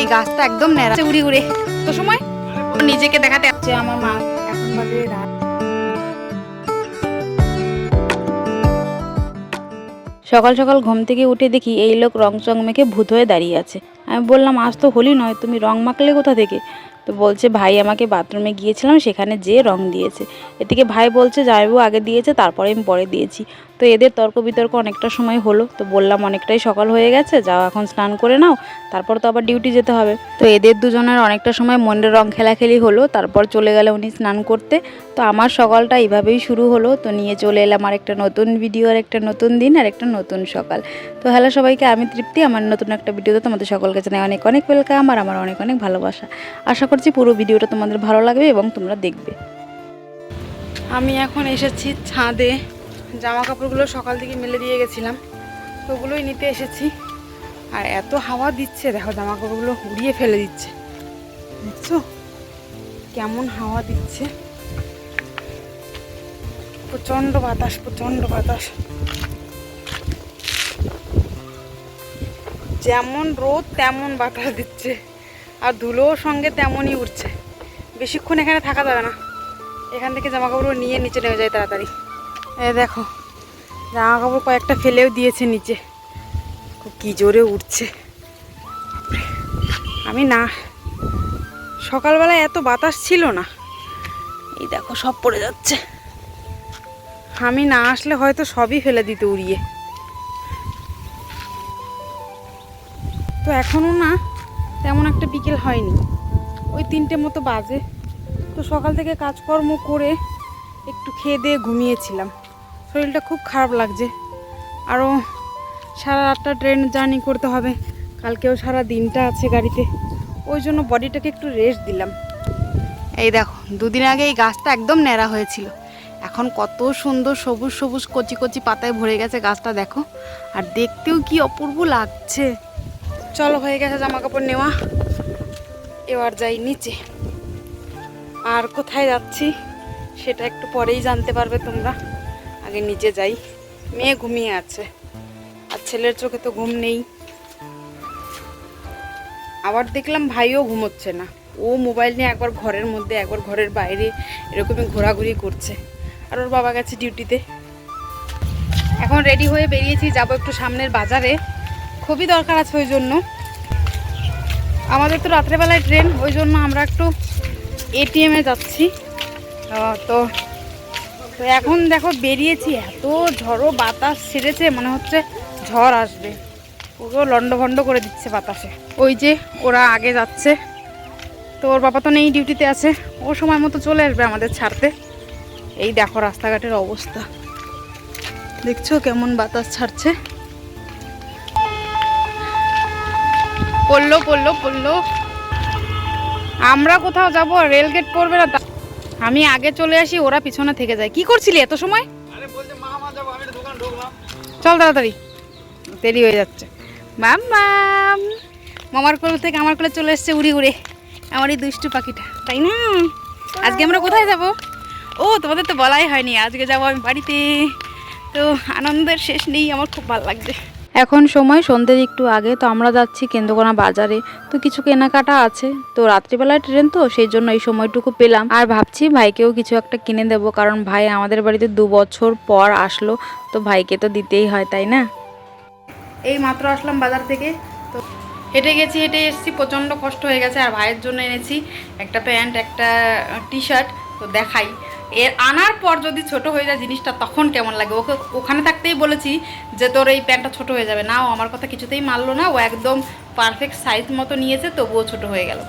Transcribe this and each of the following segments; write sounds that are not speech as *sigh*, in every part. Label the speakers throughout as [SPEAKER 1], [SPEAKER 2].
[SPEAKER 1] এই গাছটা একদম ন্যাড়া, উড়ি উড়ে। তো সময়? নিজেকে দেখাতে আসছে আমার মা। এখন বাজে রাত।
[SPEAKER 2] সকাল সকাল ঘুম থেকে উঠে দেখি এই লোক রং চং মেখে ভূত হয়ে দাঁড়িয়ে আছে। আমি বললাম, আজ তো হোলি নয়, তুমি রং মাখলে কোথা থেকে? তো বলছে, ভাই, আমাকে বাথরুমে গিয়েছিলাম, সেখানে যেয়ে রং দিয়েছে। এদিকে ভাই বলছে, জামাইবাবু আগে দিয়েছে, তারপরে আমি পরে দিয়েছি। তো এদের তর্ক বিতর্ক অনেকটা সময় হলো। তো বললাম অনেকটাই সকাল হয়ে গেছে, যাও এখন স্নান করে নাও, তারপর তো আবার ডিউটি যেতে হবে। তো এদের দুজনের অনেকটা সময় মনের রং খেলাখেলি হলো, তারপর চলে গেল উনি স্নান করতে। তো আমার সকালটা এইভাবেই শুরু হলো, তো নিয়ে চলে এলাম আর একটা নতুন ভিডিও আর একটা নতুন দিন আর একটা নতুন সকাল। তো হ্যালো সবাইকে, আমি তৃপ্তি, আমার নতুন একটা ভিডিওতে তোমাদের সকলকে জানাই অনেক অনেক ওয়েলকাম আর আমার অনেক অনেক ভালোবাসা। আশা করছি পুরো ভিডিওটা তোমাদের ভালো লাগবে এবং তোমরা দেখবে।
[SPEAKER 1] আমি এখন এসেছি ছাদে। জামা কাপড়গুলো সকাল থেকে মেলে দিয়ে গেছিলাম, তো ওগুলোই নিতে এসেছি। আর এত হাওয়া দিচ্ছে, দেখো জামা কাপড়গুলো উড়িয়ে ফেলে দিচ্ছে। দেখছ? কেমন হাওয়া দিচ্ছে। প্রচণ্ড বাতাস প্রচণ্ড বাতাস। যেমন রোদ, তেমন বাতাস দিচ্ছে। আর ধুলোর সঙ্গে তেমনই উঠছে বেশিক্ষণ এখানে থাকা যাবে না। এখান থেকে জামা কাপড় নিয়ে নিচে নেমে যায় তাড়াতাড়ি। এ দেখো জামা কাপড় কয়েকটা ফেলেও দিয়েছে নিচে। খুব কি জোরে উঠছে। আমি না, সকালবেলায় এত বাতাস ছিল না। এই দেখো, সব পড়ে যাচ্ছে। আমি না আসলে হয়তো সবই ফেলে দিত উড়িয়ে। তো এখনও না তেমন একটা বিকেল হয়নি। ওই তিনটে মতো বাজে। তো সকাল থেকে কাজকর্ম করে একটু খেয়ে দিয়ে ঘুমিয়েছিলাম। শরীরটা খুব খারাপ লাগছে। আরও সারা রাতটা ট্রেন জার্নি করতে হবে। কালকেও সারা দিনটা আছে গাড়িতে। ওই জন্য বডিটাকে একটু রেস্ট দিলাম। এই দেখো, দুদিন আগে এই গাছটা একদম ন্যাড়া হয়েছিল। এখন কত সুন্দর সবুজ সবুজ কচি কচি পাতায় ভরে গেছে গাছটা, দেখো। আর দেখতেও কি অপূর্ব লাগছে। চলো হয়ে গেছে জামা কাপড় নেওয়া। এবার যাই নিচে। আর কোথায় যাচ্ছি, সেটা একটু পরেই জানতে পারবে তোমরা। আগে নিচে যাই। মেয়ে ঘুমিয়ে আছে। আর ছেলের চোখে তো ঘুম নেই। আবার দেখলাম ভাইও ঘুমোচ্ছে না। ও মোবাইল নিয়ে একবার ঘরের মধ্যে, একবার ঘরের বাইরে এরকমই ঘোরাঘুরি করছে। আর ওর বাবা গেছে ডিউটিতে। এখন রেডি হয়ে বেরিয়েছি, যাব একটু সামনের বাজারে। খুবই দরকার আছে ওই জন্য। আমাদের তো রাত্রেবেলায় ট্রেন, ওই জন্য আমরা একটু এটিএমে যাচ্ছি। তো তো এখন দেখো বেরিয়েছি, এত ঝড়ো বাতাস ছেড়েছে, মনে হচ্ছে ঝড় আসবে। পুরো লন্ডভন্ড করে দিচ্ছে বাতাসে। ওই যে ওরা আগে যাচ্ছে। তো ওর বাবা তো নেই ডিউটিতে আছে। ও সময় মতো চলে আসবে আমাদের ছাড়তে। এই দেখো রাস্তাঘাটের অবস্থা। দেখছ কেমন বাতাস ছাড়ছে? পড়ল পড়ল পড়ল। আমরা কোথাও যাব? রেলগেট পড়বে না আমি আগে চলে আসি ওরা পিছনে থেকে যায়। কি করছিলি এত সময়? চল তাড়াতাড়ি। দেরি হয়ে যাচ্ছে। মাম্মাম মামার কোল থেকে আমার কোলে চলে এসছে উড়ি উড়ে। আমার এই দুষ্টু পাখিটা তাই না? আজকে আমরা কোথায় যাব? ও তোমাদের তো বলাই হয়নি আজকে যাব আমি বাড়িতে। তো আনন্দের শেষ নেই আমার খুব ভালো লাগছে।
[SPEAKER 2] এখন সময়, সন্ধ্যের একটু আগে, তো আমরা যাচ্ছি কেন্দ্রকোনা বাজারে। তো কিছু কেনাকাটা আছে। তো রাত্রিবেলায় ট্রেন তো, সেই জন্য এই সময়টুকু পেলাম। আর ভাবছি ভাইকেও কিছু একটা কিনে দেবো, কারণ ভাই আমাদের বাড়িতে দু বছর পর আসলো। তো ভাইকে তো দিতেই হয়, তাই না?
[SPEAKER 1] এই মাত্র আসলাম বাজার থেকে। তো হেঁটে গেছি, হেঁটে এসেছি, প্রচণ্ড কষ্ট হয়ে গেছে। আর ভাইয়ের জন্য এনেছি একটা প্যান্ট, একটা টি শার্ট তো দেখাই। এর আনার পর যদি ছোট হয়ে যায় জিনিসটা তখন কেমন লাগে? ওকে, ওখানে থাকতেই বলেছি যে তোর এই প্যান্টটা ছোট হয়ে যাবে। না, ও আমার কথা কিছুতেই মানলো না। ও একদম পারফেক্ট সাইজ মতো নিয়েছে, তবুও ছোট হয়ে গেল।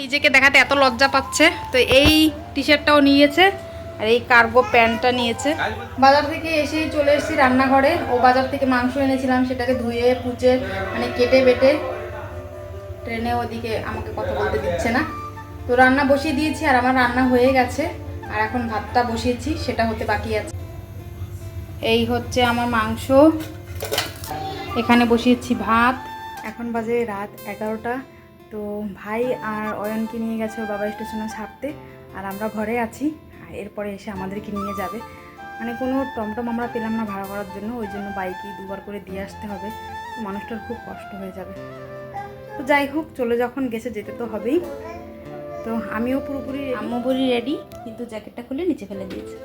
[SPEAKER 1] নিজেকে দেখাতে এত লজ্জা পাচ্ছে। তো এই টি শার্টটাও নিয়েছে আর এই কার্গো প্যান্টটা নিয়েছে। বাজার থেকে এসেই চলে এসেছি রান্নাঘরে। ও বাজার থেকে মাংস এনেছিলাম, সেটাকে ধুয়ে পুচে মানে কেটে বেটে ট্রেনে ওদিকে আমাকে কথা বলতে দিচ্ছে না। তো রান্না বসিয়ে দিয়েছি আর আমার রান্না হয়ে গেছে। আর এখন ভাতটা বসিয়েছি, সেটা হতে বাকি আছে। এই হচ্ছে আমার মাংস। এখানে বসিয়েছি ভাত। এখন বাজে রাত এগারোটা। তো ভাই আর অয়নকে নিয়ে গেছে বাবা স্টেশনে ছাড়তে, আর আমরা ঘরে আছি। এরপরে এসে আমাদেরকে নিয়ে যাবে। মানে কোনো টমটম আমরা পেলাম না ভাড়া করার জন্য, ওই জন্য বাইকেই দুবার করে দিয়ে আসতে হবে। মানুষটার খুব কষ্ট হয়ে যাবে। তো যাই হোক, চলে যখন গেছে যেতে তো হবেই। তো আমিও পুরোপুরি
[SPEAKER 2] আম্মু বলি রেডি কিন্তু জ্যাকেটটা খুলে নিচে ফেলে দিয়েছি।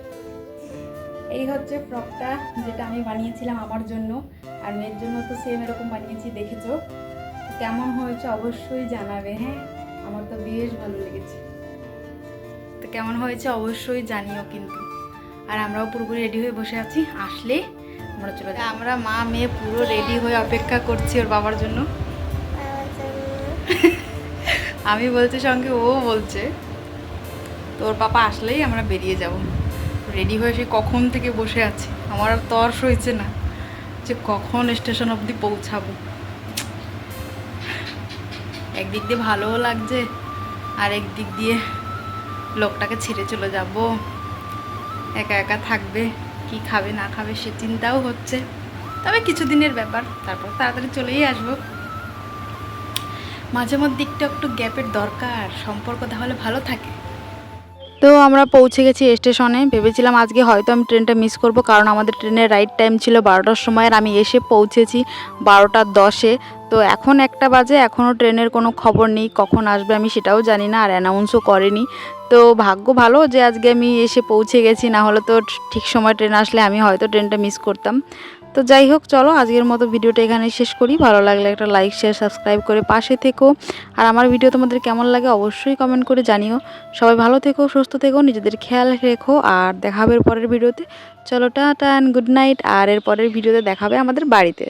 [SPEAKER 1] এই হচ্ছে ফ্রকটা যেটা আমি বানিয়েছিলাম আমার জন্য আর মেয়ের জন্য তো সেম এরকম বানিয়েছি দেখেছ? কেমন হয়েছে অবশ্যই জানাবে হ্যাঁ? আমার তো বেশ ভালো লেগেছে। তো কেমন হয়েছে অবশ্যই জানিও কিন্তু। আর আমরাও পুরোপুরি রেডি হয়ে বসে আছি আসলে আমরা চলে যাই। আমরা মা মেয়ে পুরো রেডি হয়ে অপেক্ষা করছি ওর বাবার জন্য। *laughs* আমি বলছি সঙ্গে, ও বলছে, তোর পাপা আসলেই আমরা বেরিয়ে যাব। রেডি হয়ে সে কখন থেকে বসে আছি? আমার আর তর্স হয়েছে না যে কখন স্টেশন অবধি পৌঁছাবো। একদিক দিয়ে ভালোও লাগছে, আর একদিক দিয়ে লোকটাকে ছেড়ে চলে যাব। একা একা থাকবে, কি খাবে না খাবে সে চিন্তাও হচ্ছে। তবে কিছুদিনের ব্যাপার, তারপর তাড়াতাড়ি চলেই আসব। মাঝে মধ্যে একটু একটু গ্যাপের দরকার, সম্পর্ক তাহলে ভালো থাকে। তো আমরা পৌঁছে গেছি স্টেশনে, ভেবেছিলাম আজকে হয়তো আমি ট্রেনটা মিস করব কারণ আমাদের ট্রেনের রাইট টাইম ছিল বারোটার সময় আর আমি এসে পৌঁছেছি বারোটার দশে। তো এখন একটা বাজে এখনও ট্রেনের কোনো খবর নেই, কখন আসবে আমি সেটাও জানি না আর অ্যানাউন্সও করেনি। তো ভাগ্য ভালো যে আজকে আমি এসে পৌঁছে গেছি, না হলে তো ঠিক সময় ট্রেন আসলে আমি হয়তো ট্রেনটা মিস করতাম। তো যাই হোক, চলো আজকের মতো ভিডিওটা এখানে শেষ করি। ভালো লাগলে একটা লাইক শেয়ার সাবস্ক্রাইব করে পাশে থেকো। আর আমার ভিডিও তোমাদের কেমন লাগে অবশ্যই কমেন্ট করে জানিও। সবাই ভালো থেকো, সুস্থ থেকো, নিজেদের খেয়াল রেখো। আর দেখাবে পরের ভিডিওতে। চলো টাটা অ্যান্ড গুড নাইট আর এর পরের ভিডিওতে দেখাবে আমাদের বাড়িতে।